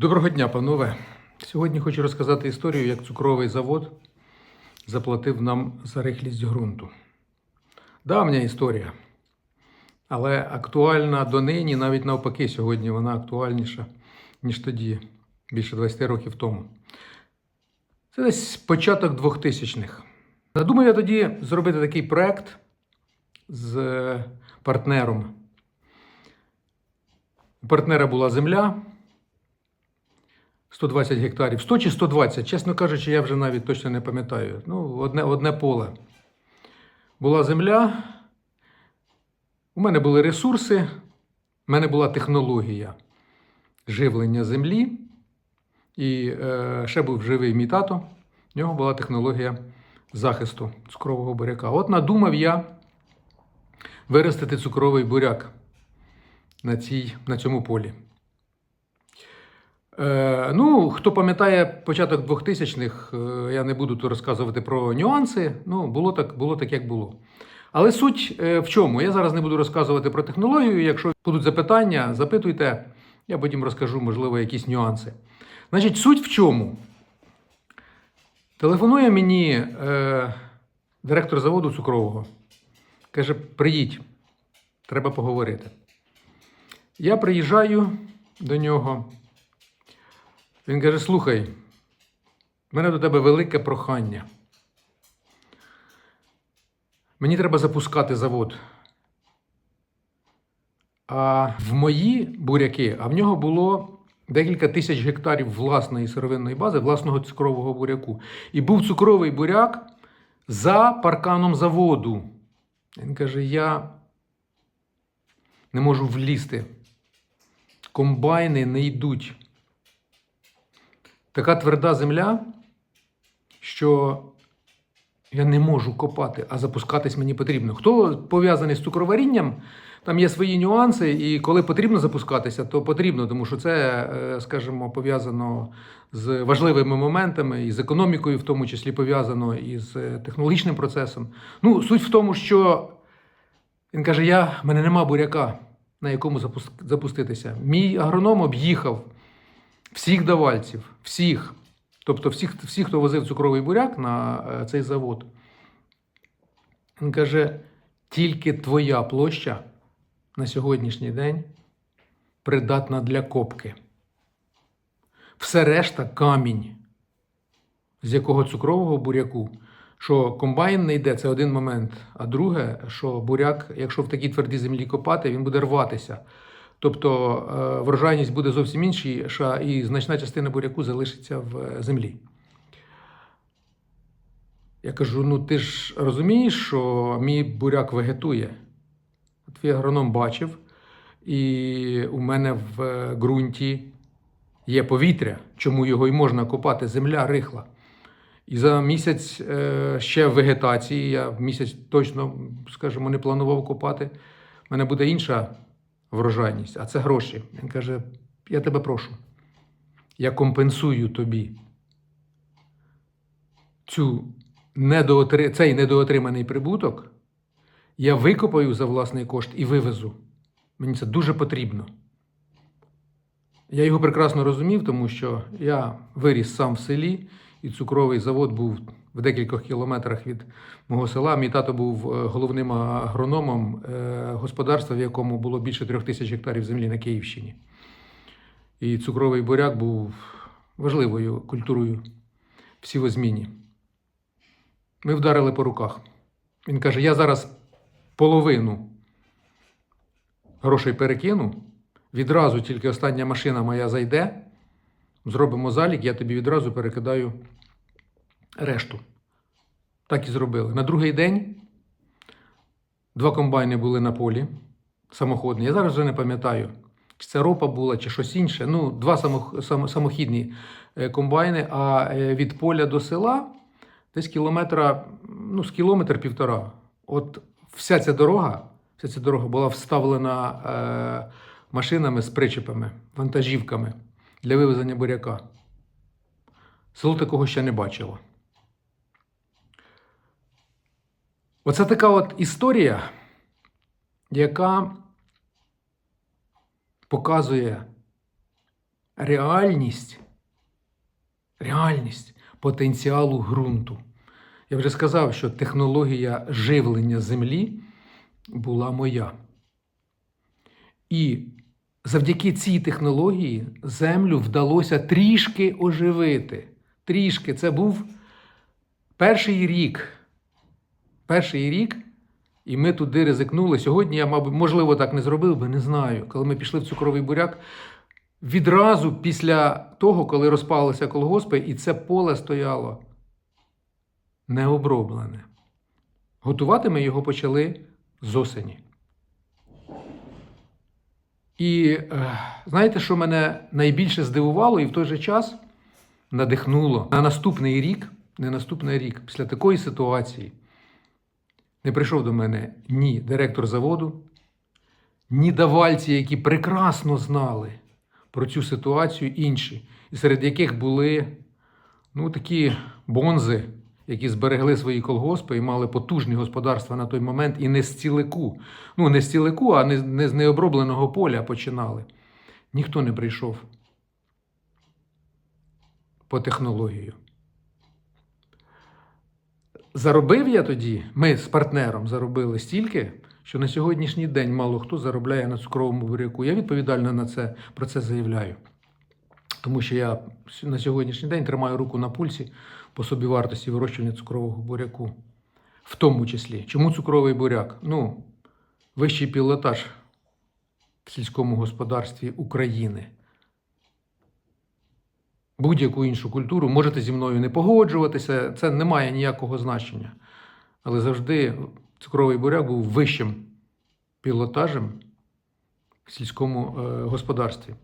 Доброго дня, панове. Сьогодні хочу розказати історію, як цукровий завод заплатив нам за рихлість ґрунту. Давня історія, але актуальна донині, навіть навпаки, сьогодні вона актуальніша, ніж тоді, більше 20 років тому. Це десь початок 2000-х. Задумав я тоді зробити такий проект з партнером. У партнера була земля. 120 гектарів. 100 чи 120, чесно кажучи, я вже навіть точно не пам'ятаю. Ну, одне, одне поле. Була земля, у мене були ресурси, у мене була технологія живлення землі. І е, ще був живий мій тато. В нього була технологія захисту цукрового буряка. От надумав я виростити цукровий буряк на, цій, на цьому полі. Е, ну, хто пам'ятає початок 2000-х, е, я не буду тут розказувати про нюанси. Ну, було так, було так, як було. Але суть е, в чому? Я зараз не буду розказувати про технологію. Якщо будуть запитання, запитуйте, я потім розкажу, можливо, якісь нюанси. Значить, суть в чому? Телефонує мені е, директор заводу цукрового. Каже: приїдь, треба поговорити. Я приїжджаю до нього. Він каже: слухай, в мене до тебе велике прохання. Мені треба запускати завод. А в мої буряки, а в нього було декілька тисяч гектарів власної сировинної бази, власного цукрового буряку. І був цукровий буряк за парканом заводу. Він каже: я не можу влізти. Комбайни не йдуть така тверда земля, що я не можу копати, а запускатись мені потрібно. Хто пов'язаний з цукроварінням, там є свої нюанси, і коли потрібно запускатися, то потрібно, тому що це, е, скажімо, пов'язано з важливими моментами, і з економікою, в тому числі пов'язано і з е, технологічним процесом. Ну, суть в тому, що він каже: я, в мене нема буряка, на якому запуститися. Мій агроном об'їхав всіх давальців, всіх, тобто всіх, всіх, хто возив цукровий буряк на е, цей завод. Він каже: тільки твоя площа на сьогоднішній день придатна для копки. Все решта камінь, з якого цукрового буряку, що комбайн не йде, це один момент. А друге, що буряк, якщо в такій твердій землі копати, він буде рватися. Тобто е, врожайність буде зовсім інша, і значна частина буряку залишиться в е, землі. Я кажу: ну ти ж розумієш, що мій буряк вегетує. Твій агроном бачив, і у мене в е, ґрунті є повітря, чому його й можна копати, земля рихла. І за місяць ще вегетації, я місяць точно, скажімо, не планував копати. У мене буде інша врожайність, а це гроші. Він каже: я тебе прошу, я компенсую тобі цю недоотри... цей недоотриманий прибуток, я викопаю за власний кошт і вивезу. Мені це дуже потрібно. Я його прекрасно розумів, тому що я виріс сам в селі, і цукровий завод був в декількох кілометрах від мого села. Мій тато був е, головним агрономом е, господарства, в якому було більше трьох тисяч гектарів землі на Київщині. І цукровий буряк був важливою культурою в сівозміні. Ми вдарили по руках. Він каже: я зараз половину грошей перекину. Відразу тільки остання машина моя зайде, зробимо залік, я тобі відразу перекидаю решту. Так і зробили. На другий день два комбайни були на полі самоходні. Я зараз вже не пам'ятаю, чи це ропа була, чи щось інше. Ну, два самохідні е, комбайни, а е, від поля до села десь кілометра, ну, з кілометр півтора. От вся ця дорога, вся ця дорога була вставлена е, машинами з причепами, вантажівками для вивезення буряка. Село такого ще не бачило. Оце така от історія, яка показує реальність, реальність потенціалу ґрунту. Я вже сказав, що технологія живлення землі була моя. І завдяки цій технології землю вдалося трішки оживити. Трішки. Це був перший рік. Перший рік, і ми туди ризикнули. Сьогодні я, мабуть, можливо, так не зробив би, не знаю. Коли ми пішли в цукровий буряк, відразу після того, коли розпалися колгоспи, і це поле стояло необроблене. Готувати ми його почали з осені. І е, знаєте, що мене найбільше здивувало і в той же час надихнуло на наступний рік, не наступний рік, після такої ситуації, не прийшов до мене ні директор заводу, ні давальці, які прекрасно знали про цю ситуацію інші, і серед яких були ну, такі бонзи, які зберегли свої колгоспи і мали потужні господарства на той момент, і не з цілику. Ну, не з цілику, а не з необробленого поля починали. Ніхто не прийшов по технологію. Заробив я тоді, ми з партнером заробили стільки, що на сьогоднішній день мало хто заробляє на цукровому буряку. Я відповідально на це, про це заявляю. Тому що я на сьогоднішній день тримаю руку на пульсі по собівартості вирощування цукрового буряку. В тому числі. Чому цукровий буряк? Ну, вищий пілотаж в сільському господарстві України. Будь-яку іншу культуру можете зі мною не погоджуватися, це не має ніякого значення. Але завжди цукровий буряк був вищим пілотажем в сільському е, господарстві.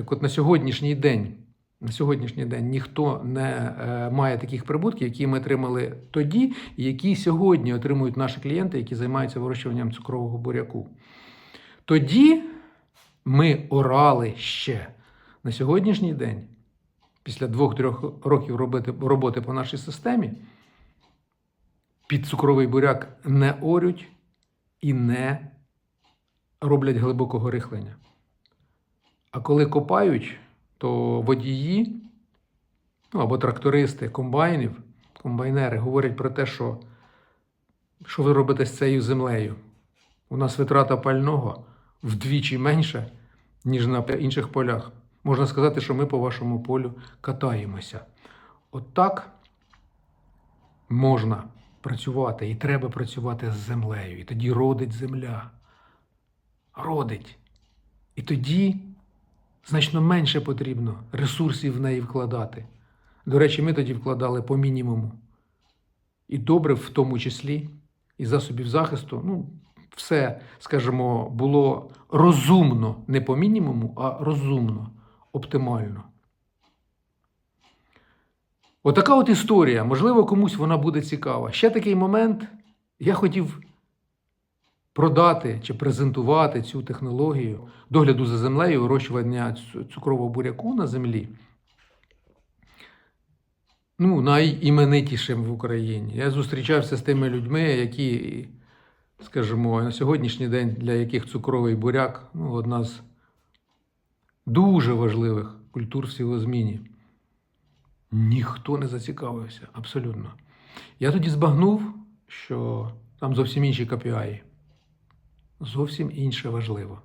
Так от на сьогоднішній день, на сьогоднішній день ніхто не е, має таких прибутків, які ми отримали тоді, і які сьогодні отримують наші клієнти, які займаються вирощуванням цукрового буряку. Тоді ми орали ще на сьогоднішній день, після двох-трьох років роботи, роботи по нашій системі, під цукровий буряк не орють і не роблять глибокого рихлення. А коли копають, то водії ну, або трактористи комбайнів, комбайнери говорять про те, що що ви робите з цією землею. У нас витрата пального вдвічі менша, ніж на інших полях. Можна сказати, що ми по вашому полю катаємося. От так можна працювати і треба працювати з землею. І тоді родить земля. Родить. І тоді значно менше потрібно ресурсів в неї вкладати. До речі, ми тоді вкладали по мінімуму. І добре, в тому числі, і засобів захисту. Ну, все, скажімо, було розумно, не по мінімуму, а розумно, оптимально. Отака от історія. Можливо, комусь вона буде цікава. Ще такий момент. Я хотів продати чи презентувати цю технологію догляду за землею, вирощування цукрового буряку на землі. Ну, найіменитішим в Україні. Я зустрічався з тими людьми, які, скажімо, на сьогоднішній день для яких цукровий буряк ну, одна з дуже важливих культур в сілозміні. Ніхто не зацікавився, абсолютно. Я тоді збагнув, що там зовсім інші KPI зовсім інше важливо.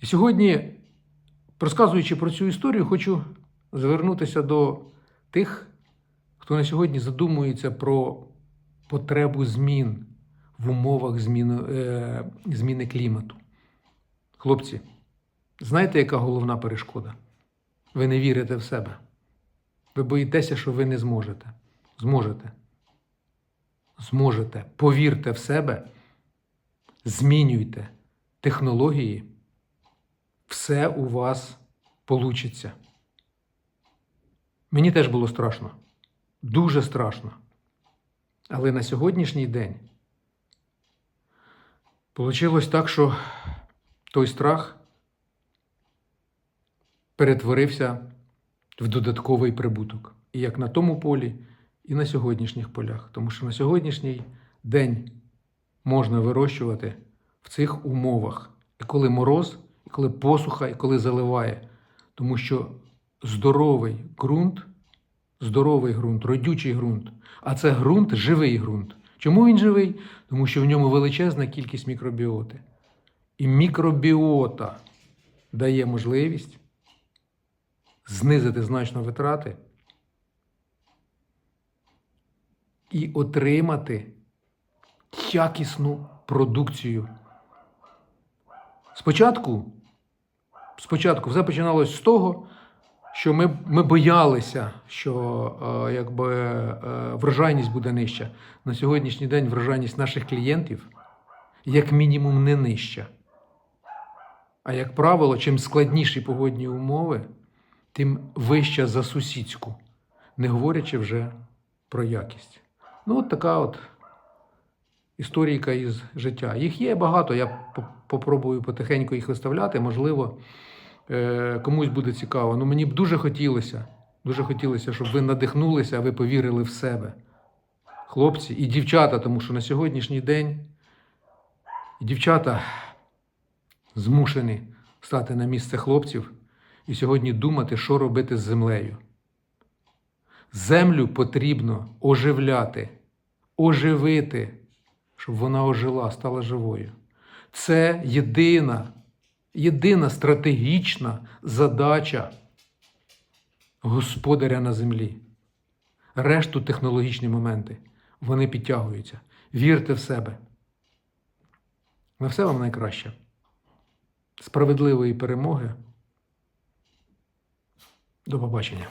І сьогодні, розказуючи про цю історію, хочу звернутися до тих, хто на сьогодні задумується про потребу змін в умовах зміни, е, зміни клімату. Хлопці, знаєте, яка головна перешкода? Ви не вірите в себе. Ви боїтеся, що ви не зможете. Зможете зможете, повірте в себе, змінюйте технології, все у вас получиться. Мені теж було страшно, дуже страшно. Але на сьогоднішній день вийшло так, що той страх перетворився в додатковий прибуток. І як на тому полі і на сьогоднішніх полях. Тому що на сьогоднішній день можна вирощувати в цих умовах. І коли мороз, і коли посуха і коли заливає. Тому що здоровий ґрунт, здоровий ґрунт, родючий ґрунт, а це ґрунт живий ґрунт. Чому він живий? Тому що в ньому величезна кількість мікробіоти. І мікробіота дає можливість знизити значно витрати і отримати якісну продукцію. Спочатку, спочатку все починалось з того, що ми, ми боялися, що е, якби, е, врожайність буде нижча. На сьогоднішній день врожайність наших клієнтів як мінімум не нижча. А як правило, чим складніші погодні умови, тим вища за сусідську, не говорячи вже про якість. Ну, от така от історійка із життя. Їх є багато, я по- попробую потихеньку їх виставляти. Можливо, е, комусь буде цікаво. Ну, мені б дуже хотілося, дуже хотілося, щоб ви надихнулися, а ви повірили в себе. Хлопці і дівчата, тому що на сьогоднішній день дівчата змушені стати на місце хлопців і сьогодні думати, що робити з землею. Землю потрібно оживляти, оживити, щоб вона ожила, стала живою. Це єдина, єдина стратегічна задача господаря на землі. Решту технологічні моменти. Вони підтягуються. Вірте в себе. На все вам найкраще. Справедливої перемоги. До побачення.